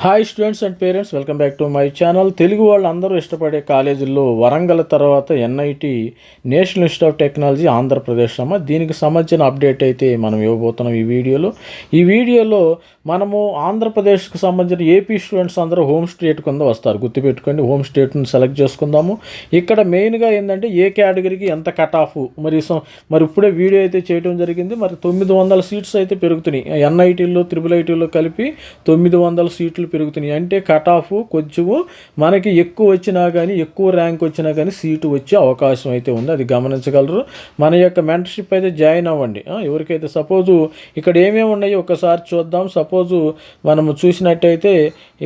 Hi students and parents welcome back to my channel Telugu వాళ్ళు అందరూ ఇష్టపడే కాలేజీల్లో వరంగల్ తర్వాత NIT national institute of technology Andhra Pradesh అమ్మ. దీనికి సంబంధించిన అప్డేట్ అయితే మనం ఇవ్వబోతున్నాం ఈ వీడియోలో. ఈ వీడియోలో మనము ఆంధ్రప్రదేశ్కి సంబంధించిన ఏపీ స్టూడెంట్స్ అందరూ హోమ్ స్టేట్ కింద వస్తారు. గుర్తుపెట్టుకోండి హోమ్ స్టేట్ని సెలెక్ట్ చేసుకుందాము. ఇక్కడ మెయిన్గా ఏంటంటే ఏ కేటగిరీకి ఎంత కట్ ఆఫ్ మరి సో- మరి ఇప్పుడే వీడియో అయితే చేయడం జరిగింది. మరి తొమ్మిది వందల సీట్స్ అయితే పెరుగుతున్నాయి. ఎన్ఐటీలో త్రిబుల్ ఐటీలో కలిపి తొమ్మిది వందల సీట్లు పెరుగుతున్నాయి. అంటే కట్ ఆఫ్ కొంచెము మనకి ఎక్కువ వచ్చినా కానీ ఎక్కువ ర్యాంక్ వచ్చినా కానీ సీటు వచ్చే అవకాశం అయితే ఉంది. అది గమనించగలరు. మన యొక్క మెంటర్షిప్ అయితే జాయిన్ అవ్వండి. ఎవరికైతే సపోజు ఇక్కడ ఏమేమి ఉన్నాయో ఒకసారి చూద్దాం. సపోజు మనము చూసినట్టయితే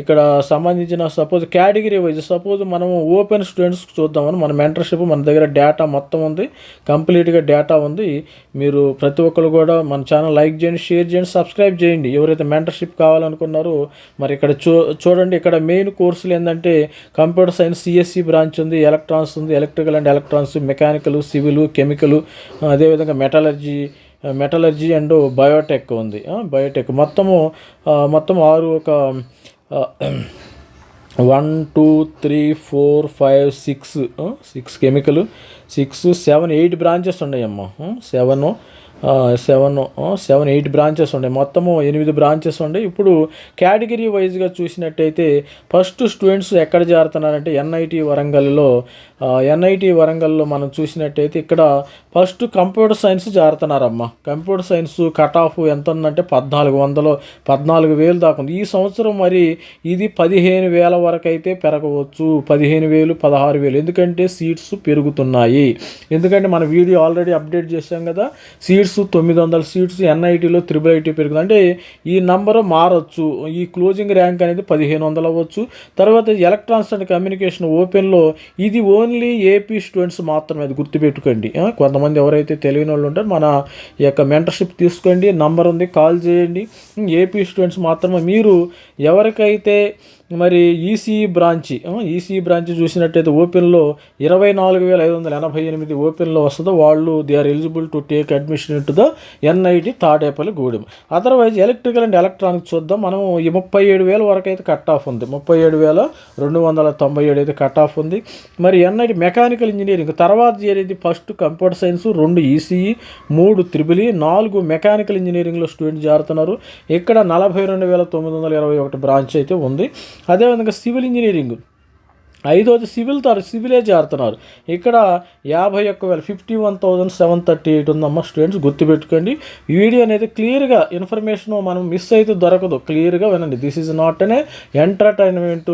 ఇక్కడ సంబంధించిన సపోజ్ కేటగిరీ వైజ్ సపోజ్ మనము ఓపెన్ స్టూడెంట్స్ చూద్దామని మన మెంటర్షిప్ మన దగ్గర డేటా మొత్తం ఉంది కంప్లీట్గా డేటా ఉంది. మీరు ప్రతి ఒక్కరు కూడా మన ఛానల్ లైక్ చేయండి షేర్ చేయండి సబ్స్క్రైబ్ చేయండి. ఎవరైతే మెంటర్షిప్ కావాలనుకున్నారో మరి ఇక్కడ చూ చూడండి ఇక్కడ మెయిన్ కోర్సులు ఏంటంటే కంప్యూటర్ సైన్స్ సిఎస్సి బ్రాంచ్ ఉంది ఎలక్ట్రాన్స్ ఉంది electrical and electronics mechanical civil chemical అదేవిధంగా మెటాలర్జీ మెటలర్జీ అండ్ బయోటెక్ ఉంది. బయోటెక్ మొత్తము మొత్తం ఆరు ఒక one two three four five six six chemical six seven eight branches ఉన్నాయమ్మా. Seven seven seven eight branches ఉన్నాయి మొత్తము ఎనిమిది బ్రాంచెస్ ఉన్నాయి ఇప్పుడు కేటగిరీ వైజ్గా చూసినట్టయితే ఫస్ట్ స్టూడెంట్స్ ఎక్కడ చేరుతున్నారంటే ఎన్ఐటి వరంగల్లో. ఎన్ఐటి వరంగల్లో మనం చూసినట్టయితే ఇక్కడ ఫస్ట్ కంప్యూటర్ సైన్స్ చేరుతున్నారమ్మా. కంప్యూటర్ సైన్స్ కట్ ఆఫ్ ఎంత ఉందంటే పద్నాలుగు వందలు పద్నాలుగు వేలు దాకా ఉంది. ఈ సంవత్సరం మరి ఇది పదిహేను వేల వరకు అయితే పెరగవచ్చు. పదిహేను వేలు పదహారు వేలు. ఎందుకంటే సీట్స్ పెరుగుతున్నాయి. ఎందుకంటే మన వీడియో ఆల్రెడీ అప్డేట్ చేశాం కదా. సీట్స్ తొమ్మిది వందల సీట్స్ ఎన్ఐటీలో త్రిబుల్ ఐటీ పెరుగుతుంది. అంటే ఈ నంబర్ మారచ్చు. ఈ క్లోజింగ్ ర్యాంక్ అనేది పదిహేను వందలు అవ్వచ్చు. తర్వాత ఎలక్ట్రానిక్స్ అండ్ కమ్యూనికేషన్ ఓపెన్లో ఇది ఓన్లీ ఏపీ స్టూడెంట్స్ మాత్రమే. అది గుర్తుపెట్టుకోండి. కొంతమంది ఎవరైతే తెలియని వాళ్ళు ఉంటారో మన యొక్క మెంటర్షిప్ తీసుకోండి. నంబర్ ఉంది కాల్ చేయండి. ఏపీ స్టూడెంట్స్ మాత్రమే. మీరు ఎవరికైతే మరి ఈసీఈ బ్రాంచి ఈసీఈ బ్రాంచ్ చూసినట్టయితే ఓపెన్లో ఇరవై నాలుగు వేల ఐదు వందల ఎనభై ఎనిమిది ఓపెన్లో వస్తుందో వాళ్ళు they are eligible to take admission in to the NIT Tadepalli Gudem. Otherwise electrical and electronics చూద్దాం. మనం ఈ ముప్పై ఏడు వేల వరకు అయితే కట్ ఆఫ్ ఉంది. ముప్పై ఏడు వేల రెండు వందల తొంభై ఏడు అయితే కట్ ఆఫ్ ఉంది. మరి ఎన్ఐటి మెకానికల్ ఇంజనీరింగ్ తర్వాత చేరేది ఫస్ట్ కంప్యూటర్ సైన్స్ రెండు ఈసీఈ మూడు త్రిబుల్ e, నాలుగు మెకానికల్ ఇంజనీరింగ్లో స్టూడెంట్ జారుతున్నారు. ఇక్కడ నలభై రెండు వేల తొమ్మిది వందల ఇరవై ఒకటి బ్రాంచ్ అయితే ఉంది. అదేవిధంగా సివిల్ ఇంజనీరింగ్ ఐదోది సివిల్ తారు సివిలే చేరుతున్నారు ఇక్కడ యాభై ఒక్క వేల fifty one thousand seven thirty eight ఉందమ్మా స్టూడెంట్స్ గుర్తుపెట్టుకోండి. ఈ వీడియో అనేది క్లియర్గా ఇన్ఫర్మేషన్ మనం మిస్ అయితే దొరకదు. క్లియర్గా వినండి. దిస్ ఈజ్ నాట్ అనే ఎంటర్టైన్మెంట్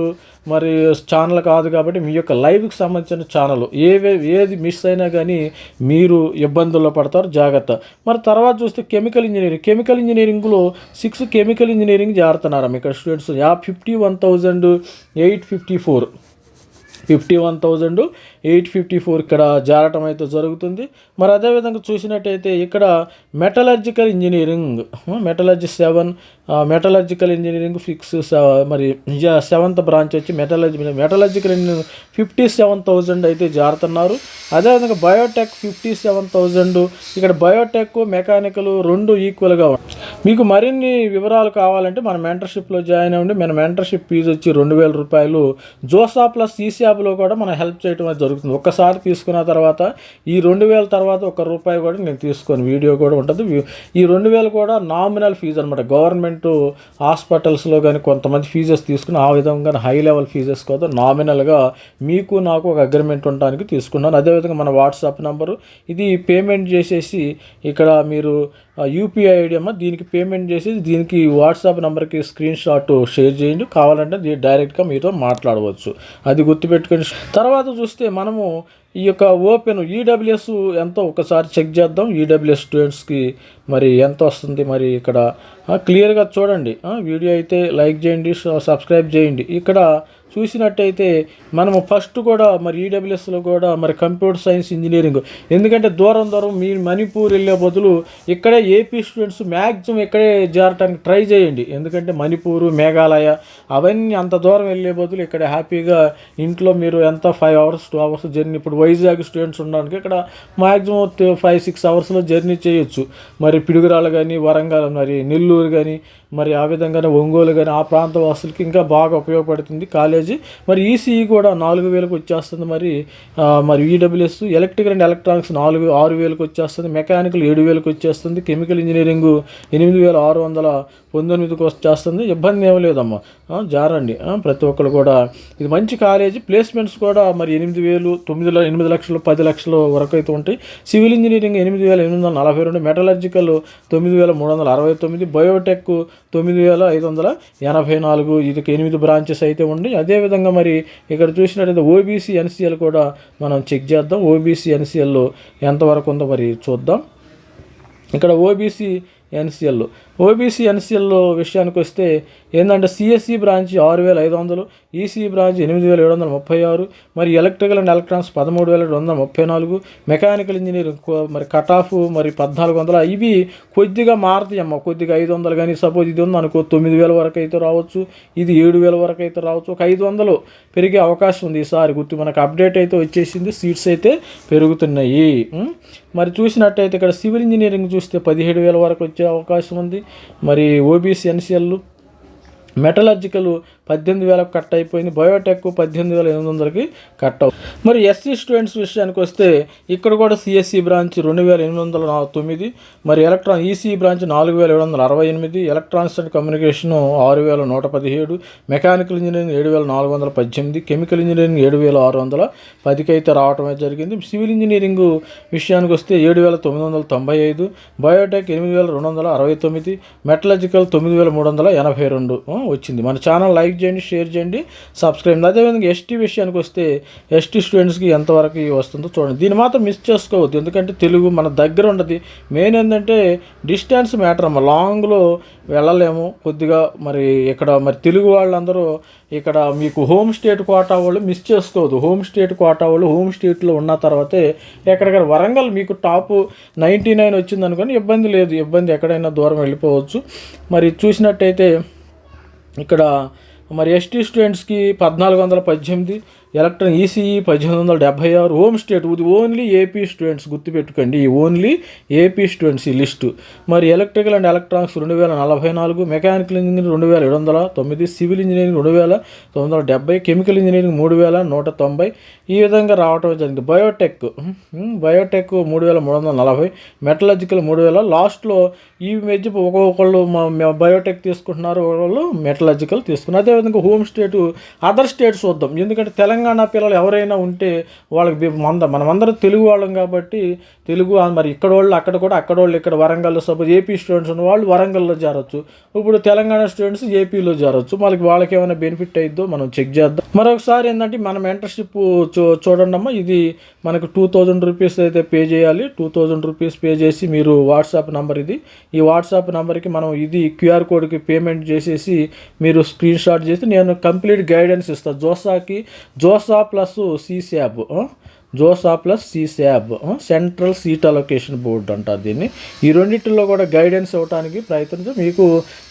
మరి ఛానల్ కాదు కాబట్టి మీ యొక్క లైవ్కి సంబంధించిన ఛానల్. ఏవే ఏది మిస్ అయినా కానీ మీరు ఇబ్బందుల్లో పడతారు. జాగ్రత్త. మరి తర్వాత చూస్తే కెమికల్ ఇంజనీరింగ్. కెమికల్ ఇంజనీరింగ్లో సిక్స్ కెమికల్ ఇంజనీరింగ్ జారుతున్నారు ఇక్కడ students. Yeah fifty one thousand eight fifty four. Fifty one thousand eight fifty four ఇక్కడ జారటం అయితే జరుగుతుంది. మరి అదేవిధంగా చూసినట్టయితే ఇక్కడ metallurgical engineering metallurgy seven metallurgical engineering fix మరి సెవెంత్ బ్రాంచ్ వచ్చి metallurgy metallurgical engineering fifty seven thousand అయితే జారుతున్నారు. అదేవిధంగా బయోటెక్ ఫిఫ్టీ సెవెన్ థౌజండ్ ఇక్కడ బయోటెక్ మెకానికల్ రెండు ఈక్వల్గా మీకు మరిన్ని వివరాలు కావాలంటే మన మెంటర్షిప్లో జాయిన్ అవ్వండి. మన మెంటర్షిప్ ఫీజు వచ్చి రెండు వేల రూపాయలు. జోసా ప్లస్ ఈసీఆప్లో కూడా మనం హెల్ప్ చేయడం అది జరుగుతుంది. ఒక్కసారి తీసుకున్న తర్వాత ఈ రెండు వేల తర్వాత ఒక రూపాయి కూడా నేను తీసుకొని వీడియో కూడా ఉంటుంది. ఈ రెండు వేలు కూడా నామినల్ ఫీజు అనమాట గవర్నమెంట్ హాస్పిటల్స్లో కానీ కొంతమంది ఫీజెస్ తీసుకుని ఆ విధంగా హై లెవెల్ ఫీజెస్ కదా నామినల్గా మీకు నాకు ఒక అగ్రిమెంట్ ఉండడానికి తీసుకున్నాను. అదేవిధంగా మన వాట్సాప్ నెంబరు. ఇది పేమెంట్ చేసేసి ఇక్కడ మీరు యూపీఐ ఐడి అమ్మ దీనికి పేమెంట్ చేసి దీనికి వాట్సాప్ నెంబర్కి స్క్రీన్ షాట్ షేర్ చేయండి. కావాలంటే దీ- డైరెక్ట్గా మీతో మాట్లాడవచ్చు. అది గుర్తుపెట్టుకొని తర్వాత చూస్తే మనము ఈ యొక్క ఓపెన్ ఈడబ్ల్యూఎస్ ఎంతో ఒకసారి చెక్ చేద్దాం. ఈడబ్ల్యూఎస్ స్టూడెంట్స్కి మరి ఎంత వస్తుంది మరి ఇక్కడ? క్లియర్గా చూడండి. వీడియో అయితే లైక్ చేయండి సబ్స్క్రైబ్ చేయండి. ఇక్కడ చూసినట్టయితే మనము ఫస్ట్ కూడా మరి ఈడబ్ల్యూఎస్లో కూడా మరి కంప్యూటర్ సైన్స్ ఇంజనీరింగ్. ఎందుకంటే దూరం దూరం మీ మణిపూర్ వెళ్ళే బదులు ఇక్కడే ఏపీ స్టూడెంట్స్ మ్యాక్సిమం ఇక్కడే చేరటానికి ట్రై చేయండి. ఎందుకంటే మణిపూర్ మేఘాలయ అవన్నీ అంత దూరం వెళ్ళే బదులు ఇక్కడ హ్యాపీగా ఇంట్లో మీరు ఎంత five hours two hours journey ఇప్పుడు వైజాగ్ స్టూడెంట్స్ ఉండడానికి ఇక్కడ మ్యాక్సిమం ఫైవ్ సిక్స్ అవర్స్లో జర్నీ చేయొచ్చు. మరి పిడుగురాలు కానీ వరంగల్ మరి నెల్లూరు కానీ మరి ఆ విధంగానే ఒంగోలు కానీ ఆ ప్రాంత వాసులకి ఇంకా బాగా ఉపయోగపడుతుంది కాలేజీ. మరి ఈసీఈ కూడా నాలుగు వేలకు వచ్చేస్తుంది మరి. మరి ఈడబ్ల్యూఎస్ ఎలక్ట్రికల్ అండ్ ఎలక్ట్రానిక్స్ నాలుగు ఆరు వేలకు వచ్చేస్తుంది. మెకానికల్ ఏడు వేలకు వచ్చేస్తుంది. కెమికల్ ఇంజనీరింగ్ ఎనిమిది వేల ఆరు వందల పంతొమ్మిదికి వచ్చేస్తుంది. ఇబ్బంది ఏమీ లేదమ్మా. జారండి. ప్రతి ఒక్కరు కూడా. ఇది మంచి కాలేజీ. ప్లేస్మెంట్స్ కూడా మరి ఎనిమిది వేలు తొమ్మిది ఎనిమిది లక్షలు పది లక్షల వరకు అయితే ఉంటాయి. సివిల్ ఇంజనీరింగ్ ఎనిమిది వేల ఎనిమిది వందల నలభై రెండు మెటలర్జికల్ తొమ్మిది వేల మూడు వందల అరవై తొమ్మిది బయోటెక్ తొమ్మిది వేల ఐదు వందల ఎనభై నాలుగు ఇది ఎనిమిది బ్రాంచెస్ అయితే ఉండి అదేవిధంగా మరి ఇక్కడ చూసినట్టయితే ఓబీసీ ఎన్సీఎల్ కూడా మనం చెక్ చేద్దాం. ఓబీసీ ఎన్సీఎల్లో ఎంతవరకు ఉందో మరి చూద్దాం. ఇక్కడ ఓబీసీ ఎన్సీఎల్ ఓబీసీ ఎన్సీఎల్లో విషయానికి వస్తే ఏంటంటే సిఎస్సి బ్రాంచ్ ఆరు వేల ఐదు వందలు ఈసీ బ్రాంచ్ ఎనిమిది వేల ఏడు వందల ముప్పై ఆరు మరి ఎలక్ట్రికల్ అండ్ ఎలక్ట్రానిక్స్ పదమూడు వేల రెండు వందల ముప్పై నాలుగు మెకానికల్ ఇంజనీరింగ్ మరి కట్ ఆఫ్ మరి పద్నాలుగు వందల ఇవి కొద్దిగా మారుతాయి అమ్మ. కొద్దిగా ఐదు వందలు కానీ సపోజ్ ఇది ఉంది అనుకో తొమ్మిది వేల వరకు అయితే రావచ్చు ఇది ఏడు వేల వరకు అయితే రావచ్చు ఒక ఐదు వందలు పెరిగే అవకాశం ఉంది ఈసారి. గుర్తు మనకు అప్డేట్ అయితే వచ్చేసింది సీట్స్ అయితే పెరుగుతున్నాయి. మరి చూసినట్టయితే ఇక్కడ సివిల్ ఇంజనీరింగ్ చూస్తే పదిహేడు వేల వరకు వచ్చే అవకాశం ఉంది మరి ఓబీసీ ఎన్సీఎల్లు మెటలర్జికల్ పద్దెనిమిది వేలకు కట్ అయిపోయింది. బయోటెక్ పద్దెనిమిది వేల ఎనిమిది వందలకి కట్ అవు. మరి ఎస్సీ స్టూడెంట్స్ విషయానికి వస్తే ఇక్కడ కూడా సిఎస్సి బ్రాంచ్ రెండు వేల ఎనిమిది వందల తొమ్మిది మరి ఎలక్ట్రాన్ ఈసీ బ్రాంచ్ నాలుగు వేల ఏడు వందల అరవై ఎనిమిది ఎలక్ట్రానిక్స్ అండ్ కమ్యూనికేషన్ ఆరు వేల నూట పదిహేడు మెకానికల్ ఇంజనీరింగ్ ఏడు వేల నాలుగు వందల పద్దెనిమిది కెమికల్ ఇంజనీరింగ్ ఏడు వేల ఆరు వందల పదికి అయితే రావటమే జరిగింది. సివిల్ ఇంజనీరింగ్ విషయానికి వస్తే ఏడు వేల తొమ్మిది వందల తొంభై ఐదు బయోటెక్ ఎనిమిది వేల రెండు వందల అరవై తొమ్మిది మెటలజికల్ తొమ్మిది వేల మూడు వందల ఎనభై రెండు వచ్చింది. మన ఛానల్ లైక్ చేయండి షేర్ చేయండి సబ్స్క్రైబ్ అదేవిధంగా ఎస్టీ విషయానికి వస్తే ఎస్టీ స్టూడెంట్స్కి ఎంతవరకు వస్తుందో చూడండి. దీన్ని మాత్రం మిస్ చేసుకోవద్దు. ఎందుకంటే తెలుగు మన దగ్గర ఉండదు. మెయిన్ ఏంటంటే డిస్టెన్స్ మ్యాటర్ అమ్మ. లాంగ్లో వెళ్ళలేము. కొద్దిగా మరి ఇక్కడ మరి తెలుగు వాళ్ళందరూ ఇక్కడ మీకు హోమ్ స్టేట్ కోటా వాళ్ళు మిస్ చేసుకోవద్దు. హోమ్ స్టేట్ కోటా వాళ్ళు హోమ్ స్టేట్లో ఉన్న తర్వాతే ఎక్కడిక్కడ వరంగల్ మీకు టాప్ నైంటీ నైన్ వచ్చింది అనుకోని ఇబ్బంది లేదు. ఇబ్బంది ఎక్కడైనా దూరం వెళ్ళిపోవచ్చు. మరి చూసినట్టయితే ఇక్కడ మరి ఎస్టీ స్టూడెంట్స్కి పద్నాలుగు వందల పద్దెనిమిది ఎలక్ట్రాన్ ఈసీఈ పద్దెనిమిది వందల డెబ్బై ఆరు హోమ్ స్టేట్ ఇది ఓన్లీ ఏపీ స్టూడెంట్స్ గుర్తుపెట్టుకోండి ఈ ఓన్లీ ఏపీ స్టూడెంట్స్ ఈ లిస్టు. మరి ఎలక్ట్రికల్ అండ్ ఎలక్ట్రానిక్స్ రెండు వేల నలభై నాలుగు మెకానికల్ ఇంజనీరింగ్ రెండు వేల ఏడు వందల తొమ్మిది సివిల్ ఇంజనీరింగ్ రెండు వేల తొమ్మిది వందల డెబ్బై కెమికల్ ఇంజనీరింగ్ మూడు వేల నూట తొంభై ఈ విధంగా రావటం జరిగింది. బయోటెక్ బయోటెక్ మూడు వేల మూడు వందల నలభై మెటలజికల్ మూడు వేల లాస్ట్లో ఈ మధ్య ఒక్కొక్కళ్ళు బయోటెక్ తీసుకుంటున్నారు ఒకళ్ళు మెటలజికల్ తీసుకున్నారు. అదేవిధంగా హోమ్ స్టేట్ అదర్ స్టేట్స్ చూద్దాం. ఎందుకంటే తెలంగాణ తెలంగాణ పిల్లలు ఎవరైనా ఉంటే వాళ్ళకి మంద మనమందరం తెలుగు వాళ్ళం కాబట్టి తెలుగు మరి ఇక్కడ వాళ్ళు అక్కడ కూడా అక్కడ వాళ్ళు ఇక్కడ వరంగల్లో సపోజ్ ఏపీ స్టూడెంట్స్ ఉన్న వాళ్ళు వరంగల్లో చేరొచ్చు ఇప్పుడు తెలంగాణ స్టూడెంట్స్ ఏపీలో చేరొచ్చు వాళ్ళకి వాళ్ళకి ఏమైనా బెనిఫిట్ అయిద్దో మనం చెక్ చేద్దాం. మరొకసారి ఏంటంటే మనం మెంటర్షిప్ చూ చూడండి అమ్మా. ఇది మనకు టూ థౌజండ్ రూపీస్ అయితే పే చేయాలి. టూ థౌజండ్ రూపీస్ పే చేసి మీరు వాట్సాప్ నెంబర్ ఇది. ఈ వాట్సాప్ నెంబర్కి మనం ఇది క్యూఆర్ కోడ్కి పేమెంట్ చేసేసి మీరు స్క్రీన్ షాట్ చేసి నేను కంప్లీట్ గైడెన్స్ ఇస్తాను జోసాకి జో JoSAA plus CSAB JoSAA plus CSAB central seat allocation board అంటారు దీన్ని. ఈ రెండింటిలో కూడా గైడెన్స్ ఇవ్వడానికి ప్రయత్నించి. మీకు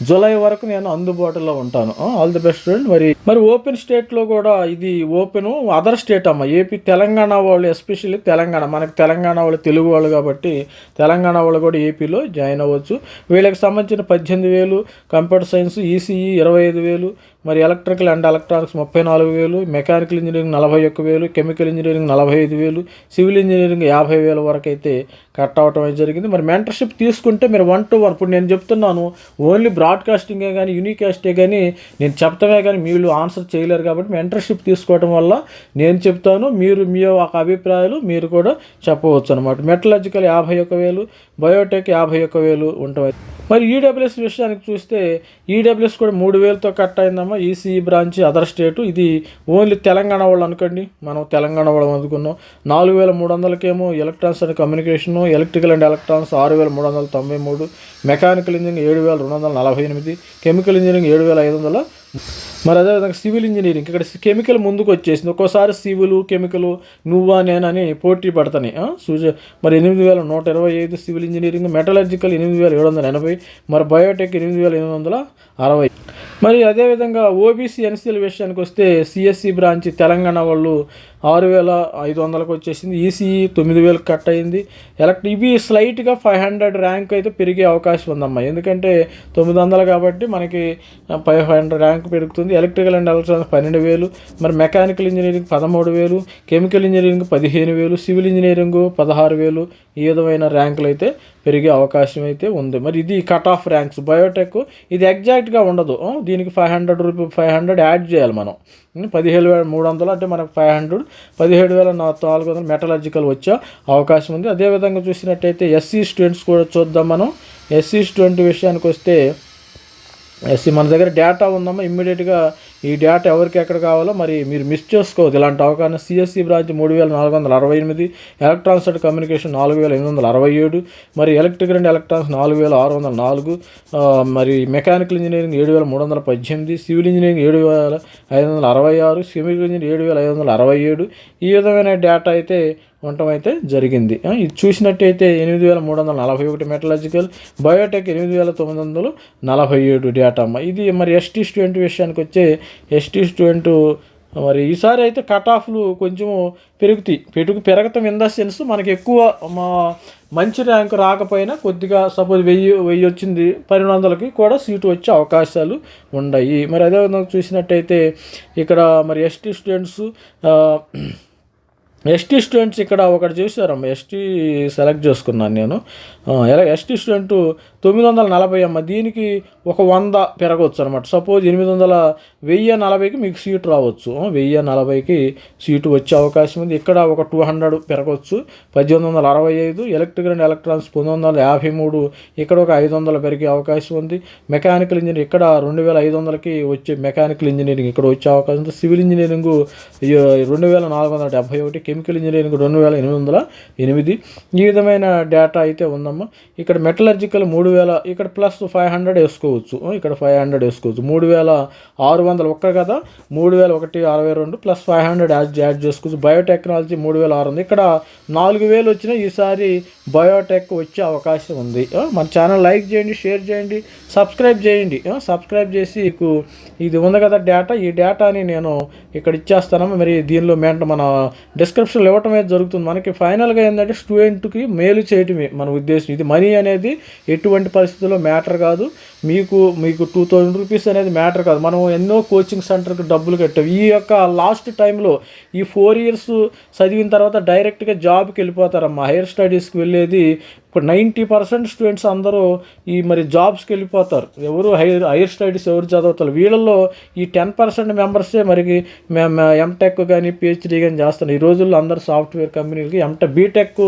జూలై వరకు నేను అందుబాటులో ఉంటాను. ఆల్ ది బెస్ట్ స్టూడెంట్ మరి మరి ఓపెన్ స్టేట్లో కూడా ఇది ఓపెన్. అదర్ స్టేట్ అమ్మ ఏపీ తెలంగాణ వాళ్ళు ఎస్పెషల్లీ తెలంగాణ మనకి తెలంగాణ వాళ్ళు తెలుగు వాళ్ళు కాబట్టి తెలంగాణ వాళ్ళు కూడా ఏపీలో జాయిన్ అవ్వచ్చు. వీళ్ళకి సంబంధించిన పద్దెనిమిది వేలు కంప్యూటర్ సైన్స్ ఈసీఈ ఇరవై ఐదు వేలు మరి ఎలక్ట్రికల్ అండ్ ఎలక్ట్రానిక్స్ ముప్పై నాలుగు వేలు మెకానికల్ ఇంజనీరింగ్ నలభై ఒక్క వేలు కెమికల్ ఇంజనీరింగ్ నలభై ఐదు వేలు సివిల్ ఇంజనీరింగ్ యాభై వేల వరకు అయితే కట్ అవటం అయితే జరిగింది. మరి మెంటర్షిప్ తీసుకుంటే మీరు వన్ టు వన్ ఇప్పుడు నేను చెప్తున్నాను ఓన్లీ బ్రాడ్కాస్టింగే కానీ యూనికాస్టే కానీ నేను చెప్తామే కానీ మీరు ఆన్సర్ చేయలేరు కాబట్టి మెంటర్షిప్ తీసుకోవడం వల్ల నేను చెప్తాను మీరు మీ ఒక అభిప్రాయాలు మీరు కూడా చెప్పవచ్చు అనమాట మెటలాజికల్ యాభై ఒక్క వేలు బయోటెక్ యాభై ఒక్క వేలు ఉంటాయి మరి ఈడబ్ల్యూఎస్ విషయానికి చూస్తే ఈడబ్ల్యూఎస్ కూడా మూడు వేలతో కట్ అయిందమ్మా ఈసీఈ బ్రాంచ్ అదర్ స్టేటు. ఇది ఓన్లీ తెలంగాణ వాళ్ళు అనుకోండి. మనం తెలంగాణ వాళ్ళు అనుకున్నాం. నాలుగు వేల మూడు వందలకేమో electronics and communication electrical and electronics ఆరు వేల మూడు వందల తొంభై మూడు మెకానికల్ ఇంజనీరింగ్ ఏడు వేల రెండు వందల నలభై ఎనిమిది కెమికల్ ఇంజనీరింగ్ ఏడు వేల ఐదు వందల. మరి అదేవిధంగా సివిల్ ఇంజనీరింగ్. ఇక్కడ కెమికల్ ముందుకు వచ్చేసింది ఒక్కోసారి సివిల్ కెమికల్ నువ్వా నేనని పోటీ పడతాయి సూజ మరి ఎనిమిది వేల నూట ఇరవై ఐదు సివిల్ ఇంజనీరింగ్ మెటలర్జికల్ ఎనిమిది వేల ఏడు వందల ఎనభై మరి బయోటెక్ ఎనిమిది వేల ఎనిమిది వందల అరవై. మరి అదేవిధంగా ఓబీసీ ఎన్సీఎల్ విషయానికి వస్తే సిఎస్సి బ్రాంచ్ తెలంగాణ వాళ్ళు ఆరు వేల ఐదు వందలకు వచ్చేసింది. ఈసీఈ తొమ్మిది వేలకు కట్ అయింది. ఎలక్ట్ ఇవి స్లైట్గా ఫైవ్ హండ్రెడ్ ర్యాంక్ అయితే పెరిగే అవకాశం ఉందమ్మా. ఎందుకంటే తొమ్మిది వందలు కాబట్టి మనకి ఫైవ్ హండ్రెడ్ ర్యాంక్ పెరుగుతుంది. ఎలక్ట్రికల్ అండ్ ఎలక్ట్రానిక్స్ పన్నెండు వేలు. మరి మెకానికల్ ఇంజనీరింగ్ పదమూడు వేలు. కెమికల్ ఇంజనీరింగ్ పదిహేను వేలు. సివిల్ ఇంజనీరింగ్ పదహారు వేలు. ఈ విధమైన ర్యాంకులు అయితే పెరిగే అవకాశం అయితే ఉంది. మరి ఇది కట్ ఆఫ్ ర్యాంక్స్ బయోటెక్ ఇది ఎగ్జాక్ట్గా ఉండదు. దీనికి five hundred rupee five hundred add చేయాలి మనం. పదిహేడు వేల మూడు వందలు అంటే మనకు ఫైవ్ హండ్రెడ్ పదిహేడు వేల నా- నాలుగు వందలు మెటలర్జికల్ వచ్చే అవకాశం ఉంది. అదేవిధంగా చూసినట్టయితే ఎస్సీ స్టూడెంట్స్ కూడా చూద్దాం మనం. ఎస్సీ స్టూడెంట్ విషయానికి వస్తే ఎస్సీ మన దగ్గర డేటా ఉందమ్మా ఇమ్మీడియట్గా ఈ డేటా ఎవరికి ఎక్కడ కావాలో మరి మీరు మిస్ చేసుకోవద్దు ఇలాంటి అవకాశం సిఎస్సి బ్రాంచ్ మూడు వేల నాలుగు వందల అరవై ఎనిమిది ఎలక్ట్రాన్స్ అండ్ కమ్యూనికేషన్ నాలుగు వేల ఎనిమిది వందల అరవై ఏడు మరి ఎలక్ట్రిక్ అండ్ ఎలక్ట్రాన్స్ నాలుగు వేల ఆరు వందల నాలుగు మరి మెకానికల్ ఇంజనీరింగ్ ఏడు వేల మూడు వందల పద్దెనిమిది సివిల్ ఇంజనీరింగ్ ఏడు వేల ఐదు వందల అరవై ఆరు కెమికల్ ఇంజనీరింగ్ ఏడు వేల ఐదు వందల అరవై ఏడు. ఈ విధమైన డేటా అయితే ఉండటం అయితే జరిగింది. ఇది చూసినట్టయితే ఎనిమిది వేల మూడు వందల నలభై ఒకటి మెటలాజికల్ బయోటెక్ ఎనిమిది వేల తొమ్మిది వందలు నలభై ఏడు డేటా అమ్మ. ఇది మరి ఎస్టీ స్టూడెంట్ విషయానికి వచ్చే ఎస్టీ స్టూడెంట్ మరి ఈసారి అయితే కట్ ఆఫ్లు కొంచెం పెరుగుతాయి పెరుగు పెరగటం ఇన్ ద సెన్స్ మనకి ఎక్కువ మా మంచి ర్యాంక్ రాకపోయినా కొద్దిగా సపోజ్ వెయ్యి వెయ్యి వచ్చింది పన్నెండు వందలకి కూడా సీటు వచ్చే అవకాశాలు ఉన్నాయి మరి అదేవిధంగా చూసినట్టయితే ఇక్కడ మరి ఎస్టీ స్టూడెంట్స్ ఎస్టీ స్టూడెంట్స్ ఇక్కడ ఒకటి చూసారమ్మ ఎస్టీ సెలెక్ట్ చేసుకున్నాను నేను. ఎలా ఎస్టీ స్టూడెంట్ తొమ్మిది వందల నలభై అమ్మ దీనికి ఒక వంద పెరగవచ్చు అనమాట సపోజ్ ఎనిమిది వందల వెయ్యి నలభైకి మీకు సీటు రావచ్చు. వెయ్యి నలభైకి సీటు వచ్చే అవకాశం ఉంది. ఇక్కడ ఒక టూ హండ్రెడ్ పెరగవచ్చు పద్దెనిమిది వందల అరవై ఐదు ఎలక్ట్రికల్ అండ్ ఎలక్ట్రానిక్స్ పంతొమ్మిది వందల యాభై మూడు ఇక్కడ ఒక ఐదు వందలు పెరిగే అవకాశం ఉంది. మెకానికల్ ఇంజనీరింగ్ ఇక్కడ రెండు వేల ఐదు వందలకి వచ్చే మెకానికల్ ఇంజనీరింగ్ ఇక్కడ వచ్చే అవకాశం ఉంది. సివిల్ ఇంజనీరింగ్ రెండు వేల నాలుగు వందల డెబ్బై ఒకటి కెమికల్ ఇంజనీరింగ్ రెండు వేల ఎనిమిది వందల ఎనిమిది. ఈ విధమైన డేటా అయితే ఉందమ్మా. ఇక్కడ మెటలర్జికల్ మూడు మూడు వేల ఇక్కడ ప్లస్ ఫైవ్ హండ్రెడ్ వేసుకోవచ్చు. ఇక్కడ ఫైవ్ హండ్రెడ్ వేసుకోవచ్చు. మూడు వేల ఆరు వందలు ఒక్క కదా? మూడు వేల ఒకటి అరవై రెండు plus five hundred add add చేసుకోవచ్చు. బయోటెక్నాలజీ మూడు వేల ఆరు వందలు. ఇక్కడ నాలుగు వేలు వచ్చినా ఈసారి బయోటెక్ వచ్చే అవకాశం ఉంది. మన ఛానల్ లైక్ చేయండి షేర్ చేయండి సబ్స్క్రైబ్ చేయండి. సబ్స్క్రైబ్ చేసి మీకు ఇది ఉంది కదా డేటా. ఈ డేటాని నేను ఇక్కడ ఇచ్చేస్తాను. మరి దీనిలో మెంట మన డిస్క్రిప్షన్లో ఇవ్వటం అయితే జరుగుతుంది. మనకి ఫైనల్గా ఏంటంటే స్టూడెంట్కి మేలు చేయటమే మన ఉద్దేశం. ఇది మనీ అనేది ఎటువంటి పరిస్థితుల్లో మ్యాటర్ కాదు. మీకు మీకు టూ థౌజండ్ రూపీస్ అనేది మ్యాటర్ కాదు. మనం ఎన్నో కోచింగ్ సెంటర్కి డబ్బులు కట్టాం. ఈ యొక్క లాస్ట్ టైంలో ఈ ఫోర్ ఇయర్స్ చదివిన తర్వాత డైరెక్ట్గా జాబ్కి వెళ్ళిపోతారమ్మా. హైయర్ స్టడీస్కి వెళ్ళేది ఇప్పుడు నైంటీ పర్సెంట్ స్టూడెంట్స్ అందరూ ఈ మరి జాబ్స్కి వెళ్ళిపోతారు. ఎవరు హైయర్ హైయర్ స్టడీస్ ఎవరు చదవతారు. వీళ్ళల్లో ఈ టెన్ పర్సెంట్ మెంబర్సే మరి ఎంటెక్ కానీ పిహెచ్డీ కానీ చేస్తారు ఈ రోజుల్లో అందరు సాఫ్ట్వేర్ కంపెనీలకి ఎంటెక్ బీటెక్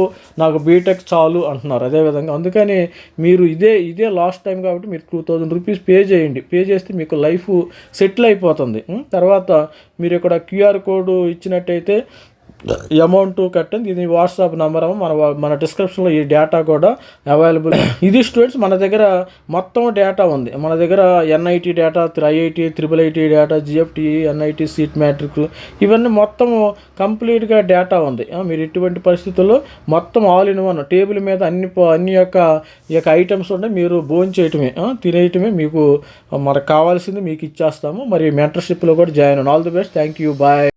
నాకు బీటెక్ చాలు అంటున్నారు అదేవిధంగా అందుకని మీరు ఇదే ఇదే లాస్ట్ టైం కాబట్టి మీరు టూ థౌజండ్ రూపీస్ పే చేయండి. పే చేస్తే మీకు లైఫ్ సెటిల్ అయిపోతుంది. తర్వాత మీరు ఇక్కడ క్యూఆర్ కోడ్ ఇచ్చినట్టయితే అమౌంట్ కట్టండి ఇది వాట్సాప్ నెంబర్ మన మన డిస్క్రిప్షన్లో ఈ డేటా కూడా అవైలబుల్ ఇది స్టూడెంట్స్ మన దగ్గర మొత్తం డేటా ఉంది. మన దగ్గర NIT data IIT triple IT data GFT NIT seat matrix ఇవన్నీ మొత్తం కంప్లీట్గా డేటా ఉంది. మీరు ఎటువంటి పరిస్థితుల్లో మొత్తం ఆల్ ఇన్ వన్ టేబుల్ మీద అన్ని అన్ని యొక్క ఈ యొక్క ఐటమ్స్ ఉంటే మీరు భోజనం చేయటమే తినేయటమే మీకు మనకు కావాల్సింది మీకు ఇచ్చేస్తాము. మరి మెంటర్షిప్లో కూడా join all the best thank you bye